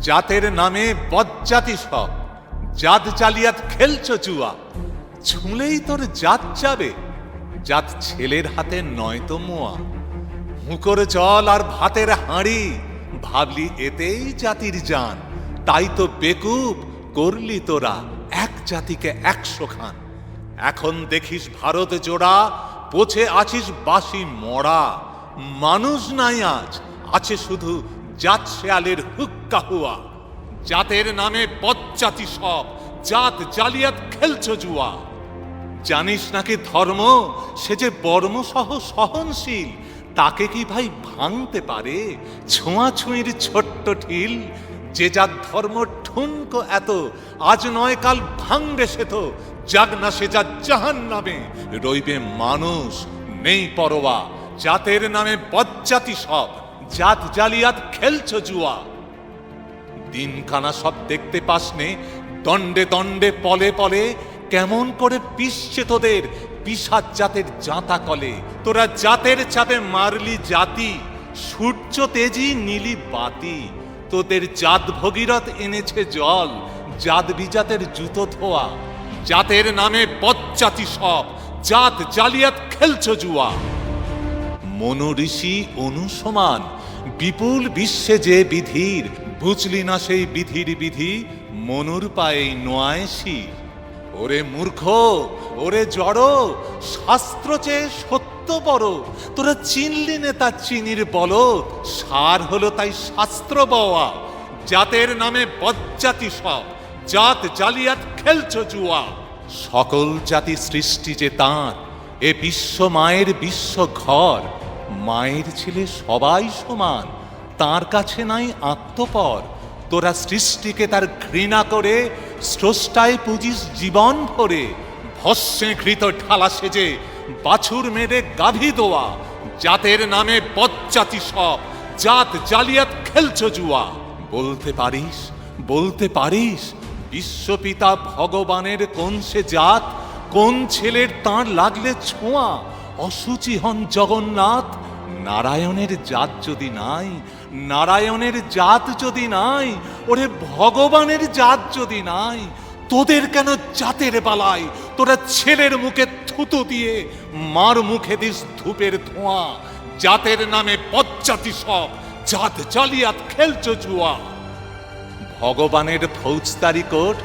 জাতের নামে বজ্জাতি সব। জাত জালিয়াত খেলছ জুয়া ছুঁলেই তোর জাত যাবে। জাত ছেলের হাতে নয় তো মোয়া। হুঁকোর জল আর ভাতের হাঁড়ি, ভাবলি এতেই জাতির জান। তাই তো বেকুব করলি তোরা এক জাতিকে একশো খান। এখন দেখিস ভারত জোড়া পচে আছিস বাসি মরা। মানুষ নাই আজ, আছে শুধু জাত শেয়ালের হুক্কা হুয়া। জাতের নামে বজ্জাতি সব। জাত জালিয়াত খেলছ জুয়া। জানিস নাকি ধর্ম? সে যে বর্ম সহ সহনশীল, তাকে কি ভাই ভাঙতে পারে? ছোঁয়াছুঁয়ির ছোট্ট ঠিল যে যার ধর্ম ঠুনকো এত, আজ নয় কাল ভাঙবে সে তো। যাক না সে যা জাহান নামে রইবে মানুষ নেই পরোয়া। জাতের নামে বজ্জাতি সব। জাত জালিয়াত খেলছ জুয়া। দিনখানা সব দেখতে পাসনে, দণ্ডে দণ্ডে, পলে পলে, কেমন করে পিসছে তোদের পিসাদ জাতের জাঁতা কলে। তোরা জাতের চাপে মারলি জাতি সূর্য তেজি নীলি বাতি। তোদের জাত ভগীরথ এনেছে জল, জাত বিজাতের জুতো ধোয়া। জাতের নামে বজ্জাতি সব, জাত জালিয়াত খেলছ জুয়া। মনোঋষি অনুসমান, বিপুল বিশ্বে যে বিধির, বুঝলি না সেই বিধির বিধি, মনুর পায়ে নোয়ায় ওরে মূর্খ, ওরে জড়, শাস্ত্র চেয়ে সত্য বড়, তোরা চিনলি নে তার চিনির বল সার হলো তাই শাস্ত্র বওয়া, জাতের নামে বজ্জাতি সব, জাত জালিয়াত খেলছ জুয়া। সকল জাতি সৃষ্টি যে তাঁর, এ বিশ্ব মায়ের বিশ্ব ঘর মায়ের ছেলে সবাই সমান, তার কাছে নাই আত্মপর। তোরা সৃষ্টিকে তার ঘৃণা করে, স্রষ্টায় পুজিস জীবন ভরে। ভস্যে ঘৃত ঢালা সেজে, বাছুর মেরে গাভী দোয়া। জাতের নামে বজ্জাতি সব, জাত জালিয়াত খেলছ জুয়া। বলতে পারিস বলতে পারিস, বিশ্বপিতা ভগবানের কোন সে জাত, কোন ছেলের তাঁর লাগলে ছোঁয়া। অসুচি হন জগন্নাথ নারায়ণের জাত যদি নাই, নারায়ণের জাত যদি নাই, ওরে ভগবানের জাত যদি নাই, তোদের কেন জাতের বালাই তোরা ছেলের মুখে থুতু দিয়ে মার মুখে দিস ধূপের ধোঁয়া। জাতের নামে পজ্জাতি সব, জাত জালিয়াত খেলছ জুয়া। ভগবানের ফৌজদারি কোর্ট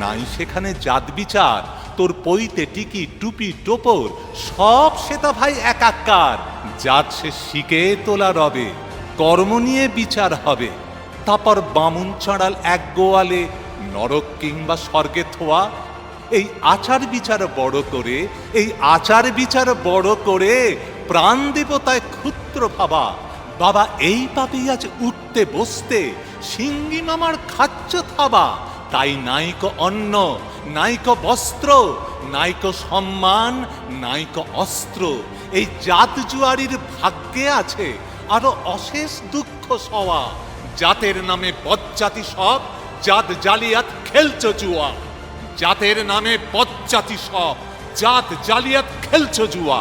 নাই সেখানে জাত বিচার। তোর পইতে টিকি, টুপি, টোপর, সব সেটা ভাই একাকার। জাত সে শিখে তোলা রবে, কর্ম নিয়ে বিচার হবে। তারপর বামুন চাঁড়াল এক গোয়ালে, নরক কিংবা স্বর্গে থোয়া। এই আচার বিচার বড় করে, এই আচার বিচার বড় করে প্রাণ দেবতায় ক্ষুদ্র ভাবা। বাবা, এই পাপি আজ উঠতে বসতে, সিঙ্গি মামার খাচ্ছ থাবা। তাই নাইক অন্ন, নাইক বস্ত্র, নাইক সম্মান, নাইক অস্ত্র। এই জাত জুয়ারির ভাগ্যে আছে আরও অশেষ দুঃখ সওয়া। জাতের নামে বজ্জাতি সব, জাত জালিয়াত খেলছো জুয়া। জাতের নামে বজ্জাতি সব, জাত জালিয়াত খেলছো জুয়া।